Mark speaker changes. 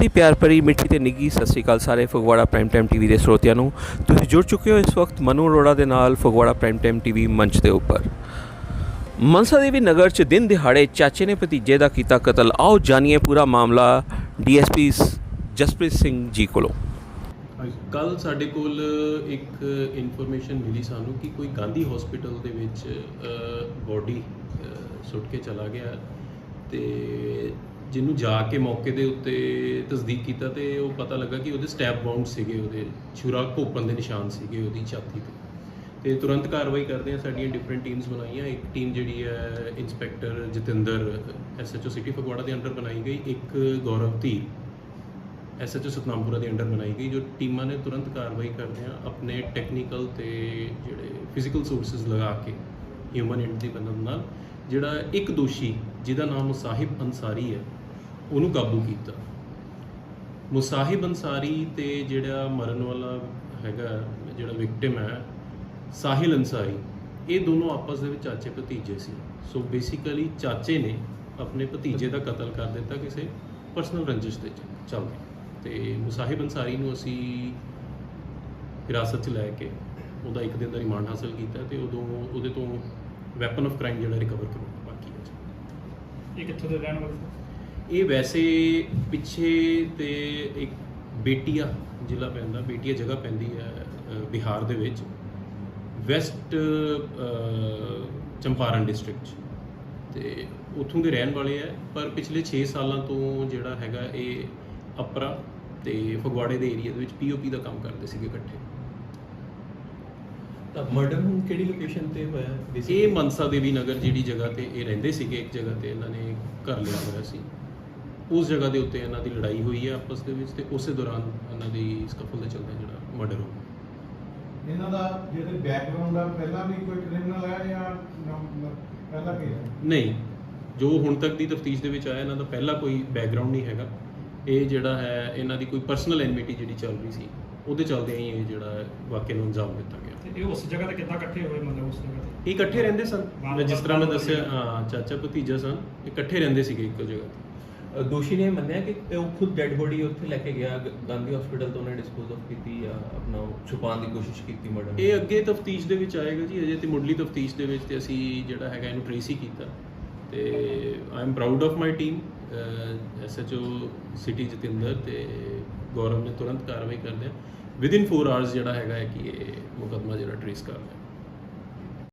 Speaker 1: ਬਹੁਤ ਹੀ ਪਿਆਰ ਭਰੀ ਮਿੱਠੀ ਤੇ ਨਿੱਘੀ ਸਤਿ ਸ਼੍ਰੀ ਅਕਾਲ ਸਾਰੇ ਫਗਵਾੜਾ ਪ੍ਰਾਈਮ ਟਾਈਮ ਟੀਵੀ ਦੇ ਸਰੋਤਿਆਂ ਨੂੰ। ਤੁਸੀਂ ਜੁੜ ਚੁੱਕੇ ਹੋ ਇਸ ਵਕਤ ਮਨੂ ਅਰੋੜਾ ਦੇ ਨਾਲ ਫਗਵਾੜਾ ਪ੍ਰਾਈਮ ਟਾਈਮ ਟੀਵੀ ਮੰਚ ਦੇ ਉੱਪਰ। ਮਨਸਾ ਦੇਵੀ ਨਗਰ 'ਚ ਦਿਨ ਦਿਹਾੜੇ ਚਾਚੇ ਨੇ ਭਤੀਜੇ ਦਾ ਕੀਤਾ ਕਤਲ। ਆਓ ਜਾਣੀਏ ਪੂਰਾ ਮਾਮਲਾ ਡੀਐਸਪੀ ਜਸਪ੍ਰੀਤ ਸਿੰਘ ਜੀ ਕੋਲੋਂ।
Speaker 2: ਕੱਲ ਸਾਡੇ ਕੋਲ ਇੱਕ ਇਨਫੋਰਮੇਸ਼ਨ ਮਿਲੀ ਸਾਨੂੰ ਕਿ ਕੋਈ ਗਾਂਧੀ ਹਸਪੀਟਲ ਦੇ ਵਿੱਚ ਬੋਡੀ ਸੁੱਟ ਕੇ ਚਲਾ ਗਿਆ ਤੇ ਜਿਹਨੂੰ ਜਾ ਕੇ ਮੌਕੇ ਦੇ ਉੱਤੇ ਤਸਦੀਕ ਕੀਤਾ ਤੇ ਉਹ ਪਤਾ ਲੱਗਾ ਕਿ ਉਹਦੇ ਸਟੈਪ ਬਾਉਂਡ ਸੀਗੇ, ਉਹਦੇ ਛੁਰਾ ਘੋਪਣ ਦੇ ਨਿਸ਼ਾਨ ਸੀਗੇ ਉਹਦੀ ਛਾਤੀ ਤੇ। ਤੇ ਤੁਰੰਤ ਕਾਰਵਾਈ ਕਰਦੇ ਆ, ਸਾਡੀਆਂ ਡਿਫਰੈਂਟ ਟੀਮਸ ਬਣਾਈਆਂ। ਇੱਕ ਟੀਮ ਜਿਹੜੀ ਹੈ, inspector Jatinder SHO city Phagwara ਦੇ ਅੰਡਰ ਬਣਾਈ ਗਈ। ਇੱਕ ਗੌਰਵ ਧੀਰ ਐਸਐਚਓ ਸਤਨਾਮਪੁਰਾ ਦੇ ਅੰਡਰ ਬਣਾਈ ਗਈ, ਜੋ ਟੀਮਾਂ ਨੇ ਤੁਰੰਤ ਕਾਰਵਾਈ ਕਰਦੇ ਆ ਆਪਣੇ ਟੈਕਨੀਕਲ ਤੇ ਜਿਹੜੇ ਫਿਜ਼ੀਕਲ ਸੋਰਸਸ ਲਗਾ ਕੇ ਹਿਊਮਨ ਐਂਡ ਦੀ ਮਦਦ ਨਾਲ। ਜਿਹੜਾ ਇੱਕ ਦੋਸ਼ੀ, ਜਿਹਦਾ ਨਾਮ ਸਾਹਿਬ ਅੰਸਾਰੀ ਹੈ ਉਹਨੂੰ ਕਾਬੂ ਕੀਤਾ। ਮੁਸਾਹਿਬ ਅੰਸਾਰੀ ਤੇ ਜਿਹੜਾ ਮਰਨ ਵਾਲਾ ਹੈਗਾ, ਜਿਹੜਾ ਵਿਕਟਿਮ ਹੈ, ਸਾਹਿਲ ਅੰਸਾਰੀ ਇਹ ਦੋਨੋਂ ਆਪਸ ਦੇ ਵਿੱਚ ਚਾਚੇ ਭਤੀਜੇ ਸੀ। ਸੋ ਬੇਸਿਕਲੀ ਚਾਚੇ ਨੇ ਆਪਣੇ ਭਤੀਜੇ ਦਾ ਕਤਲ ਕਰ ਦਿੱਤਾ ਕਿਸੇ ਪਰਸਨਲ ਰੰਜਿਸ਼ ਦੇ ਚੱਲਦੇ ਤੇ ਮੁਸਾਹਿਬ ਅੰਸਾਰੀ ਨੂੰ ਅਸੀਂ ਹਿਰਾਸਤ 'ਚ ਲੈ ਕੇ ਉਹਦਾ ਇੱਕ ਦਿਨ ਦਾ ਰਿਮਾਂਡ ਹਾਸਲ ਕੀਤਾ ਤੇ ਉਦੋਂ ਉਹਦੇ ਤੋਂ ਵੈਪਨ ਆਫ ਕ੍ਰਾਈਮ ਜਿਹੜਾ ਰਿਕਵਰ ਕਰਨਾ ਬਾਕੀ ਹੈ।
Speaker 3: ਇਹ ਕਿੱਥੋਂ ਦੇ ਰਹਿਣ ਵਾਲੇ?
Speaker 2: ਇਹ ਵੈਸੇ ਪਿੱਛੇ ਤੇ ਇੱਕ ਬੇਟੀਆ ਜ਼ਿਲ੍ਹਾ ਪੈਂਦਾ ਬੇਟੀਆ ਜਗ੍ਹਾ ਪੈਂਦੀ ਹੈ ਬਿਹਾਰ ਦੇ ਵਿੱਚ ਵੈਸਟ ਚੰਪਾਰਨ ਡਿਸਟ੍ਰਿਕਟ ਤੇ ਉੱਥੋਂ ਦੇ ਰਹਿਣ ਵਾਲੇ ਹੈ ਪਰ ਪਿਛਲੇ 6 ਸਾਲਾਂ ਤੋਂ ਜਿਹੜਾ ਹੈਗਾ ਇਹ ਅਪਰਾ ਤੇ ਫਗਵਾੜੇ ਦੇ ਏਰੀਆ ਦੇ ਵਿੱਚ ਪੀਓਪੀ ਦਾ ਕੰਮ ਕਰਦੇ ਸੀਗੇ ਇਕੱਠੇ।
Speaker 4: ਤਾਂ ਮਰਡਰ ਹੁਣ ਕਿਹੜੀ ਲੋਕੇਸ਼ਨ ਤੇ ਹੋਇਆ?
Speaker 2: ਇਹ ਮਨਸਾ ਦੇਵੀ ਨਗਰ ਜਿਹੜੀ ਜਗ੍ਹਾ ਤੇ ਇਹ ਰਹਿੰਦੇ ਸੀਗੇ ਇੱਕ ਜਗ੍ਹਾ ਤੇ ਇਹਨਾਂ ਨੇ ਘਰ ਲਿਆ ਹੋਇਆ ਸੀ। ਉਸ ਜਗ੍ਹਾ ਦੇ ਉੱਤੇ ਇਹਨਾਂ ਦੀ ਲੜਾਈ ਹੋਈ ਹੈ ਆਪਸ ਦੇ ਵਿੱਚ ਤੇ ਉਸੇ ਦੌਰਾਨ ਇਹਨਾਂ ਦੀ ਸਕਫਲ ਦੇ ਚੱਲਦੇ ਜਿਹੜਾ ਮਰਡਰ ਹੋ ਗਿਆ
Speaker 5: ਇਹਨਾਂ ਦਾ ਜਿਹੜੇ ਬੈਕਗ੍ਰਾਉਂਡ ਆ ਪਹਿਲਾਂ ਵੀ ਕੋਈ ਕ੍ਰਿਮੀਨਲ ਹੈ ਜਾਂ ਨਾ- ਪਹਿਲਾਂ ਕੀ ਹੈ
Speaker 2: ਨਹੀਂ ਜੋ ਹੁਣ ਤੱਕ ਦੀ ਤਫਤੀਸ਼ ਦੇ ਵਿੱਚ ਆਇਆ ਇਹਨਾਂ ਦਾ ਪਹਿਲਾ ਕੋਈ ਬੈਕਗ੍ਰਾਉਂਡ ਨਹੀਂ ਹੈਗਾ। ਇਹ ਜਿਹੜਾ ਹੈ ਇਹਨਾਂ ਦੀ ਕੋਈ ਪਰਸਨਲ ਐਨਮਿਟੀ ਜਿਹੜੀ ਚੱਲ ਰਹੀ ਸੀ ਉਹਦੇ ਚੱਲਦੇ ਹੀ ਇਹ ਜਿਹੜਾ ਵਾਕਿਆ ਨੂੰ ਅੰਜਾਮ ਦਿੱਤਾ ਗਿਆ।
Speaker 3: ਤੇ ਇਹ ਉਸ ਜਗ੍ਹਾ ਤੇ ਕਿੱਦਾਂ ਇਕੱਠੇ ਹੋਏ ਮਤਲਬ ਉਸ ਜਗ੍ਹਾ ਤੇ?
Speaker 2: ਇਹ ਇਕੱਠੇ ਰਹਿੰਦੇ ਸਨ। ਮੈਂ ਜਿਸ ਤਰ੍ਹਾਂ ਮੈਂ ਦੱਸਿਆ ਹਾਂ ਚਾਚਾ ਭਤੀਜਾ ਸਨ ਇਹ ਇਕੱਠੇ ਰਹਿੰਦੇ ਸੀਗੇ ਇੱਕੋ ਜਗ੍ਹਾ ਤੇ।
Speaker 4: ਦੋਸ਼ੀ ਨੇ ਮੰਨਿਆ ਕਿ ਉਹ ਖੁਦ ਡੈੱਡ ਬੋਡੀ ਉੱਥੇ ਲੈ ਕੇ ਗਿਆ, ਗ- ਗਾਂਧੀ ਹਸਪੀਟਲ ਤੋਂ ਉਹਨੇ ਡਿਸਪੋਜ਼ ਆਫ ਕੀਤੀ ਜਾਂ ਆਪਣਾ ਉਹ ਛੁਪਾਉਣ ਦੀ ਕੋਸ਼ਿਸ਼ ਕੀਤੀ ਮਰਡਰ
Speaker 2: ਇਹ ਅੱਗੇ ਤਫਤੀਸ਼ ਦੇ ਵਿੱਚ ਆਏਗਾ ਜੀ, ਅਜੇ ਤੇ ਮੁੱਢਲੀ ਤਫਤੀਸ਼ ਦੇ ਵਿੱਚ ਤੇ ਅਸੀਂ ਜਿਹੜਾ ਹੈਗਾ ਇਹਨੂੰ ਟ੍ਰੇਸ ਹੀ ਕੀਤਾ। ਤੇ I am proud of my team SHO city Jatinder ਤੇ ਗੌਰਵ ਨੇ ਤੁਰੰਤ ਕਾਰਵਾਈ ਕਰਦੇ ਆ। ਵਿਦਿਨ 4 ਆਵਰਸ ਜਿਹੜਾ ਹੈਗਾ ਹੈ ਕਿ ਇਹ ਮੁਕੱਦਮਾ ਜਿਹੜਾ ਟ੍ਰੇਸ ਕਰ ਲਿਆ।